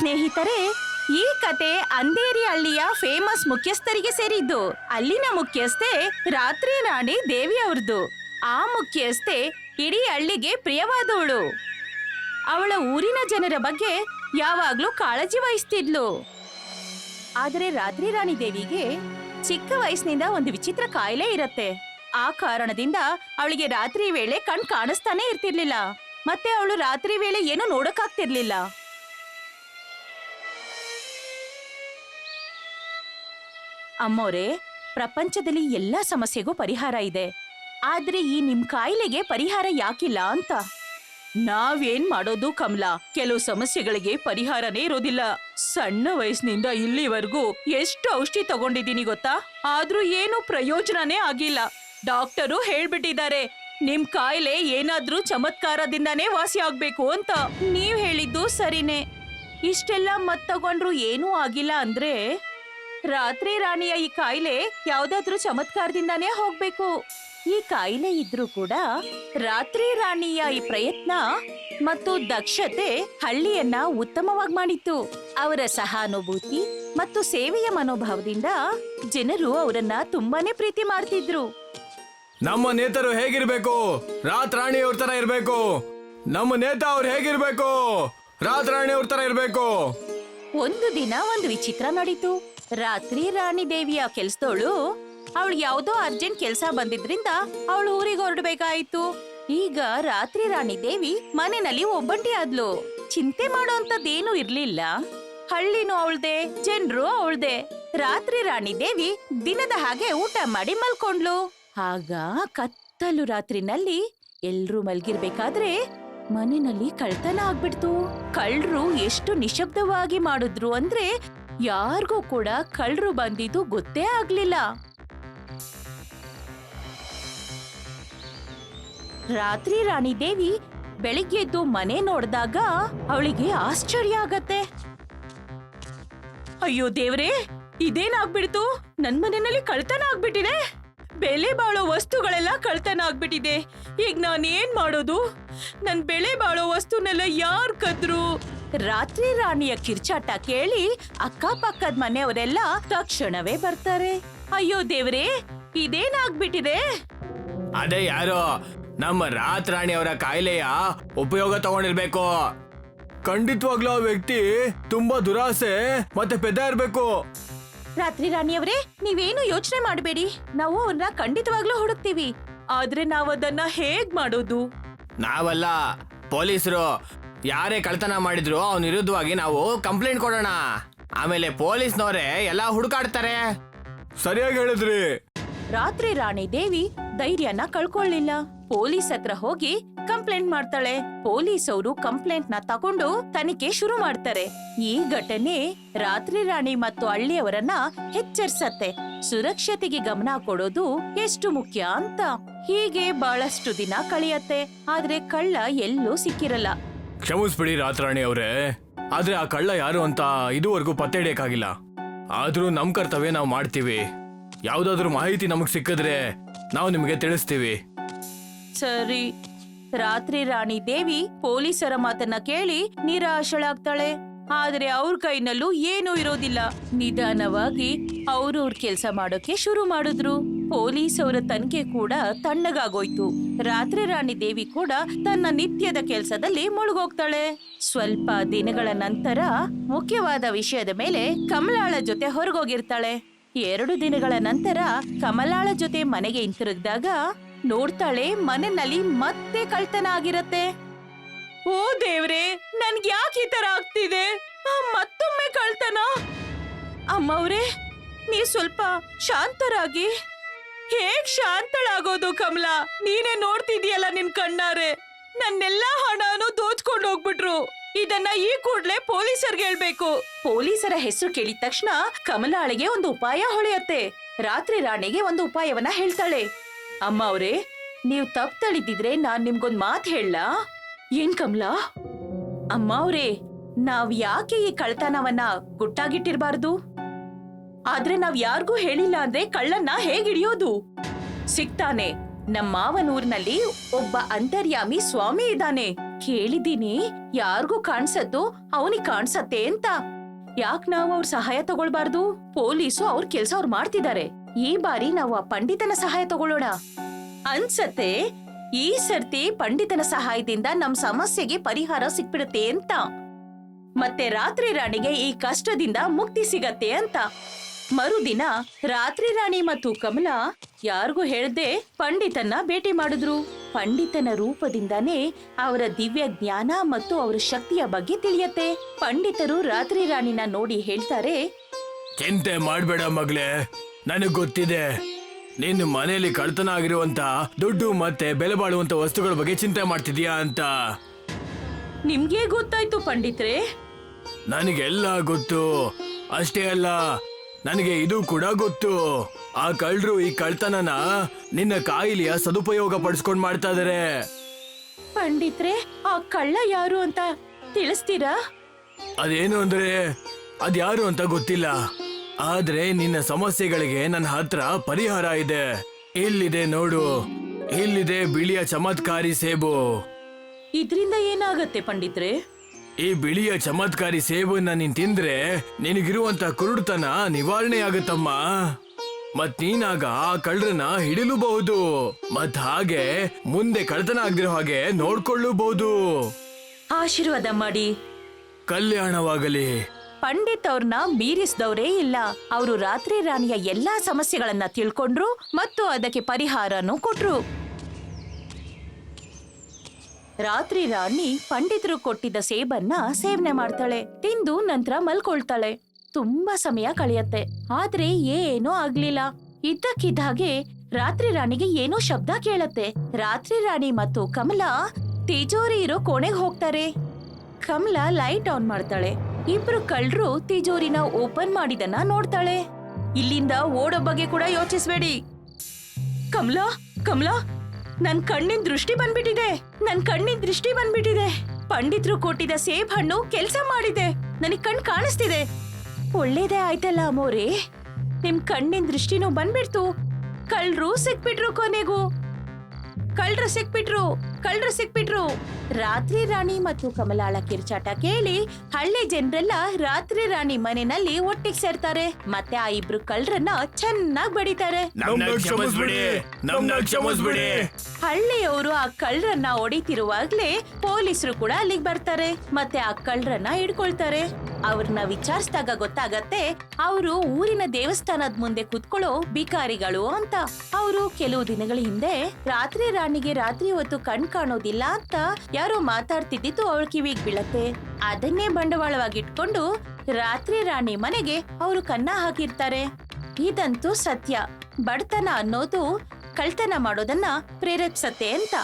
ಸ್ನೇಹಿತರೆ, ಈ ಕತೆ ಅಂದೇರಿ ಹಳ್ಳಿಯ ಫೇಮಸ್ ಮುಖ್ಯಸ್ಥರಿಗೆ ಸೇರಿದ್ದು. ಅಲ್ಲಿನ ಮುಖ್ಯಸ್ಥೆ ರಾತ್ರಿ ರಾಣಿ ದೇವಿ ಅವ್ರದ್ದು ಆ ಮುಖ್ಯಸ್ಥೆ ಇಡೀ ಹಳ್ಳಿಗೆ ಪ್ರಿಯವಾದವಳು. ಅವಳ ಊರಿನ ಜನರ ಬಗ್ಗೆ ಯಾವಾಗ್ಲೂ ಕಾಳಜಿ ವಹಿಸ್ತಿದ್ಲು. ಆದರೆ ರಾತ್ರಿ ರಾಣಿ ದೇವಿಗೆ ಚಿಕ್ಕ ವಯಸ್ಸಿನಿಂದ ಒಂದು ವಿಚಿತ್ರ ಕಾಯಿಲೆ ಇರತ್ತೆ. ಆ ಕಾರಣದಿಂದ ಅವಳಿಗೆ ರಾತ್ರಿ ವೇಳೆ ಕಣ್ ಕಾಣಿಸ್ತಾನೆ ಇರ್ತಿರ್ಲಿಲ್ಲ. ಮತ್ತೆ ಅವಳು ರಾತ್ರಿ ವೇಳೆ ಏನು ನೋಡಕ್ಕಾಗ್ತಿರ್ಲಿಲ್ಲ. ಅಮ್ಮೋರೆ, ಪ್ರಪಂಚದಲ್ಲಿ ಎಲ್ಲ ಸಮಸ್ಯೆಗೂ ಪರಿಹಾರ ಇದೆ. ಆದ್ರೆ ಈ ನಿಮ್ ಕಾಯಿಲೆಗೆ ಪರಿಹಾರ ಯಾಕಿಲ್ಲ ಅಂತ? ನಾವೇನ್ ಮಾಡೋದು ಕಮಲಾ? ಕೆಲವು ಸಮಸ್ಯೆಗಳಿಗೆ ಪರಿಹಾರನೇ ಇರೋದಿಲ್ಲ. ಸಣ್ಣ ವಯಸ್ಸಿನಿಂದ ಇಲ್ಲಿವರೆಗೂ ಎಷ್ಟು ಔಷಧಿ ತಗೊಂಡಿದ್ದೀನಿ ಗೊತ್ತಾ? ಆದ್ರೂ ಏನು ಪ್ರಯೋಜನನೇ ಆಗಿಲ್ಲ. ಡಾಕ್ಟರು ಹೇಳ್ಬಿಟ್ಟಿದ್ದಾರೆ, ನಿಮ್ ಕಾಯಿಲೆ ಏನಾದ್ರೂ ಚಮತ್ಕಾರದಿಂದಾನೇ ವಾಸಿ ಆಗ್ಬೇಕು ಅಂತ. ನೀವ್ ಹೇಳಿದ್ದು ಸರಿನೇ. ಇಷ್ಟೆಲ್ಲ ಮತ್ ತಗೊಂಡ್ರು ಏನೂ ಆಗಿಲ್ಲ ಅಂದ್ರೆ? ರಾತ್ರಿ ರಾಣಿಯ ಈ ಕಾಯಿಲೆ ಯಾವ್ದಾದ್ರೂ ಚಮತ್ಕಾರದಿಂದಾನೇ ಹೋಗ್ಬೇಕು. ಈ ಕಾಯಿಲೆ ಇದ್ರೂ ಕೂಡ ರಾತ್ರಿ ರಾಣಿಯ ಈ ಪ್ರಯತ್ನ ಮತ್ತು ದಕ್ಷತೆ ಹಳ್ಳಿಯನ್ನ ಉತ್ತಮವಾಗಿ ಮಾಡಿತ್ತು. ಅವರ ಸಹಾನುಭೂತಿ ಮತ್ತು ಸೇವೆಯ ಮನೋಭಾವದಿಂದ ಜನರು ಅವರನ್ನ ತುಂಬಾನೇ ಪ್ರೀತಿ ಮಾಡ್ತಿದ್ರು. ನಮ್ಮ ನೇತರು ಹೇಗಿರ್ಬೇಕು? ರಾತ್ ರಾಣಿಯವ್ರ ತರ ಇರ್ಬೇಕು. ನಮ್ಮ ನೇತ ಅವ್ರು ಹೇಗಿರ್ಬೇಕು? ರಾತ್ ರಾಣಿಯವ್ರ ತರ ಇರ್ಬೇಕು. ಒಂದು ದಿನ ಒಂದು ವಿಚಿತ್ರ ನಡೀತು. ರಾತ್ರಿ ರಾಣಿ ದೇವಿಯ ಕೆಲ್ಸದವಳು ಅವಳು ಯಾವ್ದೋ ಅರ್ಜೆಂಟ್ ಕೆಲ್ಸ ಬಂದಿದ್ರಿಂದ ಅವಳು ಊರಿಗೆ ಹೊರಡ್ಬೇಕಾಯ್ತು. ಈಗ ರಾತ್ರಿ ರಾಣಿ ದೇವಿ ಮನೆಯಲ್ಲಿ ಒಬ್ಬಂಟಿ ಆದ್ಲು. ಚಿಂತೆ ಮಾಡುವಂತದ್ದೇನು ಇರ್ಲಿಲ್ಲ. ಹಳ್ಳಿನೂ ಅವಳ್ದೆ, ಜನರು ಅವಳ್ದೆ. ರಾತ್ರಿ ರಾಣಿ ದೇವಿ ದಿನದ ಹಾಗೆ ಊಟ ಮಾಡಿ ಮಲ್ಕೊಂಡ್ಲು. ಆಗ ಕತ್ತಲು ರಾತ್ರಿನಲ್ಲಿ ಎಲ್ರೂ ಮಲ್ಗಿರ್ಬೇಕಾದ್ರೆ ಮನೆಯಲ್ಲಿ ಕಳ್ತನ ಆಗ್ಬಿಡ್ತು. ಕಳ್ರು ಎಷ್ಟು ನಿಶಬ್ದವಾಗಿ ಮಾಡಿದ್ರು ಅಂದ್ರೆ ಯಾರಿಗೂ ಕೂಡ ಕಳ್ರು ಬಂದಿದ್ದು ಗೊತ್ತೇ ಆಗ್ಲಿಲ್ಲ. ರಾತ್ರಿ ರಾಣಿ ದೇವಿ ಬೆಳಿಗ್ಗೆ ಎದ್ದು ಮನೆ ನೋಡಿದಾಗ ಅವಳಿಗೆ ಆಶ್ಚರ್ಯ ಆಗತ್ತೆ. ಅಯ್ಯೋ ದೇವ್ರೇ, ಇದೇನಾಗ್ಬಿಡ್ತು? ನನ್ ಮನೆಯಲ್ಲಿ ಕಳ್ತನ ಆಗ್ಬಿಟ್ಟಿದೆ. ಬೆಲೆ ಬಾಳೋ ವಸ್ತುಗಳೆಲ್ಲ ಕಳ್ತನ ಆಗ್ಬಿಟ್ಟಿದೆ. ಈಗ ನಾನೇನ್ ಮಾಡೋದು? ನನ್ ಬೆಲೆ ಬಾಳೋ ವಸ್ತುನೆಲ್ಲ ಯಾರ್ ಕದ್ರು? ರಾತ್ರಿ ರಾಣಿಯ ಕಿರ್ಚಾಟ ಕೇಳಿ ಅಕ್ಕಪಕ್ಕದ ಮನೆಯವರೆಲ್ಲ ತಕ್ಷಣವೇ ಬರ್ತಾರೆ. ಅಯ್ಯೋ ದೇವ್ರೇ ಇದೇನಾಗ್ಬಿಟ್ಟಿದೆ? ಅದೇ ಯಾರೋ ನಮ್ಮ ರಾತ್ರಾಣಿ ಅವರ ಕಾಯಿಲೆಯ ಉಪಯೋಗ ತಗೊಂಡಿರ್ಬೇಕು. ಖಂಡಿತವಾಗ್ಲೂ ಆ ವ್ಯಕ್ತಿ ತುಂಬಾ ದುರಾಸೆ ಮತ್ತೆ ಪೆದ ಇರ್ಬೇಕು. ರಾತ್ರಿ ರಾಣಿಯವರೇ ನೀವೇನು ಯೋಚನೆ ಮಾಡಬೇಡಿ. ನಾವು ಅವ್ರನ್ನ ಖಂಡಿತವಾಗ್ಲೂ ಹುಡುಕ್ತೀವಿ. ಆದ್ರೆ ನಾವು ಅದನ್ನ ಹೇಗ್ ಮಾಡೋದು? ನಾವಲ್ಲ ಪೊಲೀಸರು ಯಾರೇ ಕಳ್ತನ ಮಾಡಿದ್ರು ಅವನ ವಿರುದ್ಧವಾಗಿ ನಾವು ಕಂಪ್ಲೇಂಟ್ ಕೊಡೋಣ. ಆಮೇಲೆ ಪೊಲೀಸ್ನವರೇ ಎಲ್ಲ ಹುಡುಕಾಡ್ತಾರೆ. ಸರಿಯಾಗಿ ಹೇಳಿದ್ರಿ. ರಾತ್ರಿ ರಾಣಿ ದೇವಿ ಧೈರ್ಯನ ಕಳ್ಕೊಳ್ಳಿಲ್ಲ. ಪೊಲೀಸ್ ಹತ್ರ ಹೋಗಿ ಕಂಪ್ಲೇಂಟ್ ಮಾಡ್ತಾಳೆ. ಪೊಲೀಸ್ ಅವರು ಕಂಪ್ಲೇಂಟ್ನ ತಗೊಂಡು ತನಿಖೆ ಶುರು ಮಾಡ್ತಾರೆ. ಈ ಘಟನೆ ರಾತ್ರಿ ರಾಣಿ ಮತ್ತು ಹಳ್ಳಿಯವರನ್ನ ಎಚ್ಚರಿಸತ್ತೆ. ಸುರಕ್ಷತೆಗೆ ಗಮನ ಕೊಡೋದು ಎಷ್ಟು ಮುಖ್ಯ ಅಂತ. ಹೀಗೆ ಬಹಳಷ್ಟು ದಿನ ಕಳೆಯತ್ತೆ. ಆದ್ರೆ ಕಳ್ಳ ಎಲ್ಲೂ ಸಿಕ್ಕಿರಲ್ಲ. ಕ್ಷಮಿಸ್ಬಿಡಿ ರಾತ್ರಾಣಿ ಅವರೇ. ಆದ್ರೆ ಆ ಕಳ್ಳ ಯಾರು ಅಂತ ಇದುವರೆಗೂ ಪತ್ತೆ ಹಿಡಿಯಕ್ಕಾಗಿಲ್ಲ. ಆದ್ರೂ ನಮ್ ಕರ್ತವ್ಯ ನಾವು ಮಾಡ್ತೀವಿ. ಯಾವ್ದಾದ್ರು ಮಾಹಿತಿ ನಮಗ್ ಸಿಕ್ಕಿದ್ರೆ ನಾವು ನಿಮಗೆ ತಿಳಿಸ್ತೀವಿ. ಸರಿ. ರಾತ್ರಿ ರಾಣಿ ದೇವಿ ಪೊಲೀಸರ ಮಾತನ್ನ ಕೇಳಿ ನಿರಾಶಳಾಗ್ತಾಳೆ. ಆದ್ರೆ ಅವ್ರ ಕೈನಲ್ಲೂ ಏನೂ ಇರೋದಿಲ್ಲ. ನಿಧಾನವಾಗಿ ಅವ್ರವ್ರ ಕೆಲ್ಸ ಮಾಡೋಕೆ ಶುರು ಮಾಡಿದ್ರು. ಪೊಲೀಸ್ ಅವರ ತನಿಖೆ ಕೂಡ ತಣ್ಣಗಾಗೋಯ್ತು. ರಾತ್ರಿ ರಾಣಿ ದೇವಿ ಕೂಡ ತನ್ನ ನಿತ್ಯದ ಕೆಲಸದಲ್ಲಿ ಮುಳುಗೋಗ್ತಾಳೆ. ಸ್ವಲ್ಪ ದಿನಗಳ ನಂತರ ಮುಖ್ಯವಾದ ವಿಷಯದ ಮೇಲೆ ಕಮಲಾಳ ಜೊತೆ ಹೊರಗೋಗಿರ್ತಾಳೆ. ಎರಡು ದಿನಗಳ ನಂತರ ಕಮಲಾಳ ಜೊತೆ ಮನೆಗೆ ಹಿಂತಿರುಗಿದಾಗ ನೋಡ್ತಾಳೆ ಮನೆಯಲ್ಲಿ ಮತ್ತೆ ಕಳ್ತನ ಆಗಿರತ್ತೆ ಓ ದೇವ್ರೆ, ನನ್ಗೆ ಯಾಕೆ ಈ ತರ ಆಗ್ತಿದೆ? ಮತ್ತೊಮ್ಮೆ ಕಳ್ತನ ಅಮ್ಮವ್ರೆ ನೀ ಸ್ವಲ್ಪ ಶಾಂತರಾಗಿ. ಹೇಗ್ ಶಾಂತಳಾಗೋದು ಕಮಲಾ? ನೀನೇ ನೋಡ್ತಿದೀಯಲ್ಲ ನಿನ್ ಕಣ್ಣಾರೆ. ನನ್ನೆಲ್ಲಾ ಹಣನು ದೋಚ್ಕೊಂಡು ಹೋಗ್ಬಿಟ್ರು. ಇದನ್ನ ಈ ಕೂಡ್ಲೆ ಪೊಲೀಸರ್ಗೆ ಹೇಳ್ಬೇಕು. ಪೊಲೀಸರ ಹೆಸರು ಕೇಳಿದ ತಕ್ಷಣ ಕಮಲಾಳಿಗೆ ಒಂದು ಉಪಾಯ ಹೊಳೆಯತ್ತೆ. ರಾತ್ರಿ ರಾಣಿಗೆ ಒಂದು ಉಪಾಯವನ್ನ ಹೇಳ್ತಾಳೆ. ಅಮ್ಮ ಅವ್ರೆ, ನೀವು ತಪ್ಪು ತಳಿದಿದ್ರೆ ನಾನ್ ನಿಮ್ಗೊಂದ್ ಮಾತ್ ಹೇಳ ಏನ್ ಕಮಲಾ? ಅಮ್ಮ ಅವ್ರೆ, ನಾವ್ ಯಾಕೆ ಈ ಕಳ್ತನವನ್ನ ಗುಟ್ಟಾಗಿಟ್ಟಿರ್ಬಾರ್ದು? ಆದ್ರೆ ನಾವ್ ಯಾರಿಗೂ ಹೇಳಿಲ್ಲ ಅಂದ್ರೆ ಕಳ್ಳನ್ನ ಹಿಡಿಯೋದು? ಸಿಗ್ತಾನೆ. ನಮ್ಮ ಮಾವನೂರ್ನಲ್ಲಿ ಒಬ್ಬ ಅಂತರ್ಯಾಮಿ ಸ್ವಾಮಿ ಇದ್ದಾನೆ. ಕೇಳಿದೀನಿ ಯಾರಿಗೂ ಕಾಣ್ಸತ್ತು ಅವನಿಗೆ ಕಾಣ್ಸತ್ತೆ ಅಂತ. ಯಾಕ್ ನಾವು ಅವ್ರ ಸಹಾಯ ತಗೊಳ್ಬಾರ್ದು? ಪೊಲೀಸು ಅವ್ರ ಕೆಲ್ಸ ಅವ್ರು ಮಾಡ್ತಿದ್ದಾರೆ ಈ ಬಾರಿ ನಾವು ಆ ಪಂಡಿತನ ಸಹಾಯ ತಗೊಳ್ಳೋಣ. ಅನ್ಸತ್ತೆ, ಈ ಸರ್ತಿ ಪಂಡಿತನ ಸಹಾಯದಿಂದ ನಮ್ ಸಮಸ್ಯೆಗೆ ಪರಿಹಾರ ಸಿಕ್ಬಿಡುತ್ತೆ ಅಂತ. ಮತ್ತೆ ರಾತ್ರಿ ರಾಣಿಗೆ ಈ ಕಷ್ಟದಿಂದ ಮುಕ್ತಿ ಸಿಗತ್ತೆ ಅಂತ. ಮರುದಿನ ರಾತ್ರಿ ರಾಣಿ ಮತ್ತು ಕಮಲ ಯಾರಿಗೂ ಹೇಳದೆ ಪಂಡಿತನ್ನ ಭೇಟಿ ಮಾಡಿದ್ರು. ಪಂಡಿತನ ರೂಪದಿಂದಾನೇ ಅವರ ದಿವ್ಯ ಜ್ಞಾನ ಮತ್ತು ಅವರ ಶಕ್ತಿಯ ಬಗ್ಗೆ ತಿಳಿಯತ್ತೆ. ಪಂಡಿತರು ರಾತ್ರಿ ರಾಣಿನ ನೋಡಿ ಹೇಳ್ತಾರೆ ಚಿಂತೆ ಮಾಡಬೇಡ ಮಗ್ಲೆ ನನಗೆ ಗೊತ್ತಿದೆ. ನಿನ್ನ ಮನೆಯಲ್ಲಿ ಕಳ್ತನ ಆಗಿರುವಂತ ದುಡ್ಡು ಮತ್ತೆ ಬೆಲೆ ಬಾಳುವಂತ ವಸ್ತುಗಳ ಬಗ್ಗೆ ಚಿಂತೆ ಮಾಡ್ತಿದ್ಯಾ ಅಂತ. ನಿಮ್ಗೆ ಗೊತ್ತಾಯ್ತು ಪಂಡಿತ್ರೆ. ನನಗೆಲ್ಲ ಗೊತ್ತು. ಅಷ್ಟೇ ಅಲ್ಲ ನನಗೆ ಇದು ಕೂಡ ಗೊತ್ತು. ಆ ಕಳ್ಳರು ಈ ಕಳ್ತನನ ನಿನ್ನ ಕಾಯಿಲೆಯ ಸದುಪಯೋಗ ಪಡಿಸ್ಕೊಂಡ್ ಮಾಡ್ತಾ ಇದಾರೆ. ಪಂಡಿತ್ರೆ ಆ ಕಳ್ಳ ಯಾರು ಅಂತ ತಿಳಿಸ್ತೀರಾ? ಅದೇನು ಅಂದ್ರೆ ಅದ್ಯಾರು ಅಂತ ಗೊತ್ತಿಲ್ಲ. ಆದ್ರೆ ನಿನ್ನ ಸಮಸ್ಯೆಗಳಿಗೆ ನನ್ನ ಹತ್ರ ಪರಿಹಾರ ಇದೆ. ಇಲ್ಲಿದೆ ನೋಡು. ಇಲ್ಲಿದೆ ಬಿಳಿಯ ಚಮತ್ಕಾರಿ ಸೇಬು. ಇದ್ರಿಂದ ಏನಾಗತ್ತೆ ಪಂಡಿತ್ರೆ? ಈ ಬಿಳಿಯ ಚಮತ್ಕಾರಿ ಸೇಬನ್ನ ನೀನ್ ತಿಂದ್ರೆ ನಿನಗಿರುವಂತ ಕುರುಡುತನ ನಿವಾರಣೆ ಆಗುತ್ತಮ್ಮ ಮತ್ ನೀನಾಗ ಆ ಕಳ್ಳರನ್ನ ಹಿಡಿಲೂಬಹುದು. ಮತ್ ಹಾಗೆ ಮುಂದೆ ಕಳ್ತನ ಆಗದಿರೋ ಹಾಗೆ ನೋಡ್ಕೊಳ್ಳೂಬಹುದು. ಆಶೀರ್ವಾದ ಮಾಡಿ. ಕಲ್ಯಾಣವಾಗಲಿ. ಪಂಡಿತ್ ಅವ್ರನ್ನ ಮೀರಿಸಿದವರೇ ಇಲ್ಲ. ಅವರು ರಾತ್ರಿ ರಾಣಿಯ ಎಲ್ಲಾ ಸಮಸ್ಯೆಗಳನ್ನ ತಿಳ್ಕೊಂಡ್ರು ಮತ್ತು ಅದಕ್ಕೆ ಪರಿಹಾರನೂ ಕೊಟ್ರು. ರಾತ್ರಿ ರಾಣಿ ಪಂಡಿತರು ಕೊಟ್ಟಿದ್ದ ಸೇಬನ್ನ ಸೇವನೆ ಮಾಡ್ತಾಳೆ. ತಿಂದು ನಂತರ ಮಲ್ಕೊಳ್ತಾಳೆ. ತುಂಬಾ ಸಮಯ ಕಳೆಯತ್ತೆ. ಆದ್ರೆ ಏನೂ ಆಗ್ಲಿಲ್ಲ. ಇದ್ದಕ್ಕಿದ್ದ ಹಾಗೆ ರಾತ್ರಿ ರಾಣಿಗೆ ಏನೋ ಶಬ್ದ ಕೇಳತ್ತೆ. ರಾತ್ರಿ ರಾಣಿ ಮತ್ತು ಕಮಲ ತಿಜೋರಿ ಇರೋ ಕೋಣೆಗೆ ಹೋಗ್ತಾರೆ. ಕಮಲಾ ಲೈಟ್ ಆನ್ ಮಾಡ್ತಾಳೆ. ಇಬ್ರು ಕಳ್ರು ತಿಜೋರಿನ ಓಪನ್ ಮಾಡಿದನ್ನ ನೋಡ್ತಾಳೆ. ಇಲ್ಲಿಂದ ಓಡೋ ಬಗ್ಗೆ ಕೂಡ ಯೋಚಿಸ್ಬೇಡಿ. ಕಮಲಾ ಕಮಲಾ ನನ್ ಕಣ್ಣಿನ ದೃಷ್ಟಿ ಬಂದ್ಬಿಟ್ಟಿದೆ. ನನ್ ಕಣ್ಣಿನ ದೃಷ್ಟಿ ಬಂದ್ಬಿಟ್ಟಿದೆ. ಪಂಡಿತ್ರು ಕೊಟ್ಟಿದ ಸೇಬ್ ಹಣ್ಣು ಕೆಲ್ಸ ಮಾಡಿದೆ. ನನಗ್ ಕಣ್ ಕಾಣಿಸ್ತಿದೆ. ಒಳ್ಳೇದೇ ಆಯ್ತಲ್ಲ ಅಮೋರಿ. ನಿಮ್ ಕಣ್ಣಿನ ದೃಷ್ಟಿನೂ ಬಂದ್ಬಿಡ್ತು. ಕಳ್ರು ಸಿಕ್ಬಿಟ್ರು ಕೊನೆಗೂ. ಕಳ್ರು ಸಿಕ್ಬಿಟ್ರು. ಕಳ್ರು ಸಿಕ್ಬಿಟ್ರು. ರಾತ್ರಿ ರಾಣಿ ಮತ್ತು ಕಮಲಾಳ ಕಿರ್ಚಾಟ ಕೇಳಿ ಹಳ್ಳಿ ಜನರೆಲ್ಲ ರಾತ್ರಿ ರಾಣಿ ಮನೆಯಲ್ಲಿ ಒಟ್ಟಿಗೆ ಸೇರ್ತಾರೆ. ಮತ್ತೆ ಆ ಇಬ್ರು ಕಳ್ರನ್ನ ಚೆನ್ನಾಗ್ ಬಡಿತಾರೆ. ಹಳ್ಳಿಯವರು ಆ ಕಳ್ಳರನ್ನ ಹೊಡಿತಿರುವಾಗ್ಲೇ ಪೊಲೀಸರು ಕೂಡ ಅಲ್ಲಿಗೆ ಬರ್ತಾರೆ. ಮತ್ತೆ ಆ ಕಳ್ಳರನ್ನ ಹಿಡ್ಕೊಳ್ತಾರೆ. ಅವ್ರನ್ನ ವಿಚಾರಿಸಿದಾಗ ಗೊತ್ತಾಗತ್ತೆ ಅವರು ಊರಿನ ದೇವಸ್ಥಾನದ ಮುಂದೆ ಕುತ್ಕೊಳ್ಳೋ ಬಿಕಾರಿಗಳು ಅಂತ. ಅವರು ಕೆಲವು ದಿನಗಳ ಹಿಂದೆ ರಾತ್ರಿ ರಾಣಿಗೆ ರಾತ್ರಿ ಹೊತ್ತು ಕಣ್ ಕಾಣೋದಿಲ್ಲ ಅಂತ ಯಾರೋ ಮಾತಾಡ್ತಿದ್ದಿದ್ದು ಅವಳ ಕಿವಿಗ್ ಬೀಳತ್ತೆ. ಅದನ್ನೇ ಬಂಡವಾಳವಾಗಿಟ್ಕೊಂಡು ರಾತ್ರಿ ರಾಣಿ ಮನೆಗೆ ಅವರು ಕನ್ನ ಹಾಕಿರ್ತಾರೆ. ಇದಂತೂ ಸತ್ಯ. ಬಡತನ ಅನ್ನೋದು ಕಳ್ತನ ಮಾಡೋದನ್ನ ಪ್ರೇರೇಪಿಸತ್ತೆ ಅಂತ.